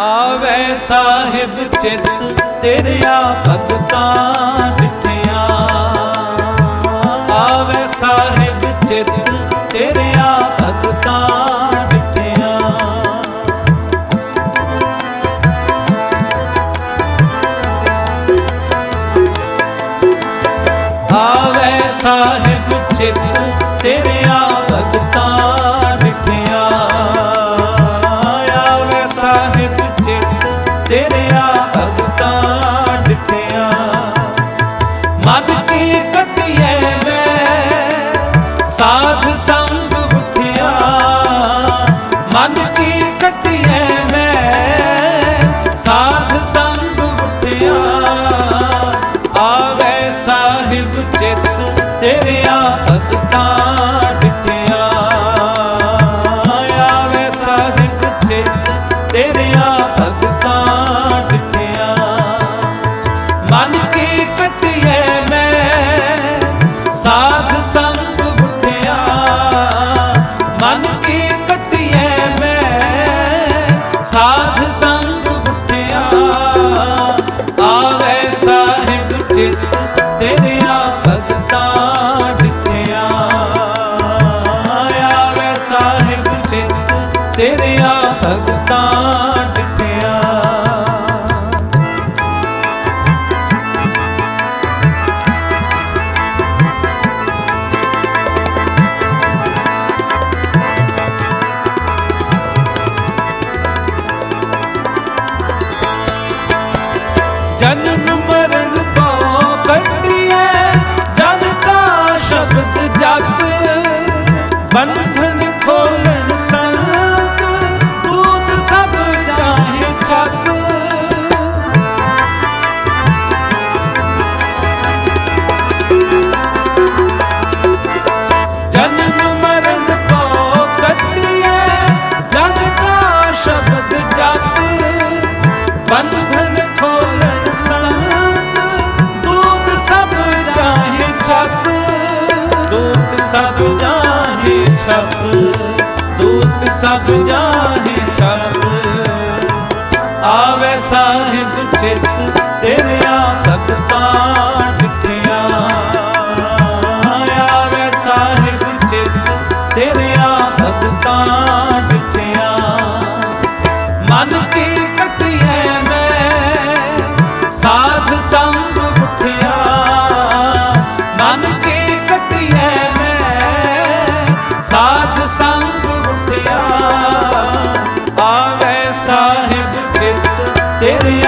ਆਵੇ ਸਾਹਿਬ ਚਿਤ ਤੇਰਿਆ ਭਗਤਾਂ ਮਿੱਠਿਆ। ਆਵੇ ਸਾਹਿਬ ਚਿਤ ਤੇਰਿਆ ਭਗਤਾਂ ਆਵੇ ਸਾਹਿਬ ਚਿਤ ਤੇਰਿਆ ਭਗਤਾਂ मेरिया ਤੇਰਿਆ ਭਗਤਾਂ ਡਟਿਆ ਜਨਮ ਮਰਨ ਪਾਉ ਕੱਢੀਏ ਜਨ ਕਾ ਸ਼ਬਦ ਜਪ। ਬੰਦ ਸਭ ਜਾਹੇ ਛਪ ਦੂਤ ਸਭ ਜਾਹੇ ਛਪ। ਆਵੇ ਸਾਹਿਬ ਚਿਤ ਸਾਧ ਸੰਗ ਉਠਿਆ। ਆਵੇ ਸਾਹਿਬ ਕਿਰਤ ਤੇਰੇ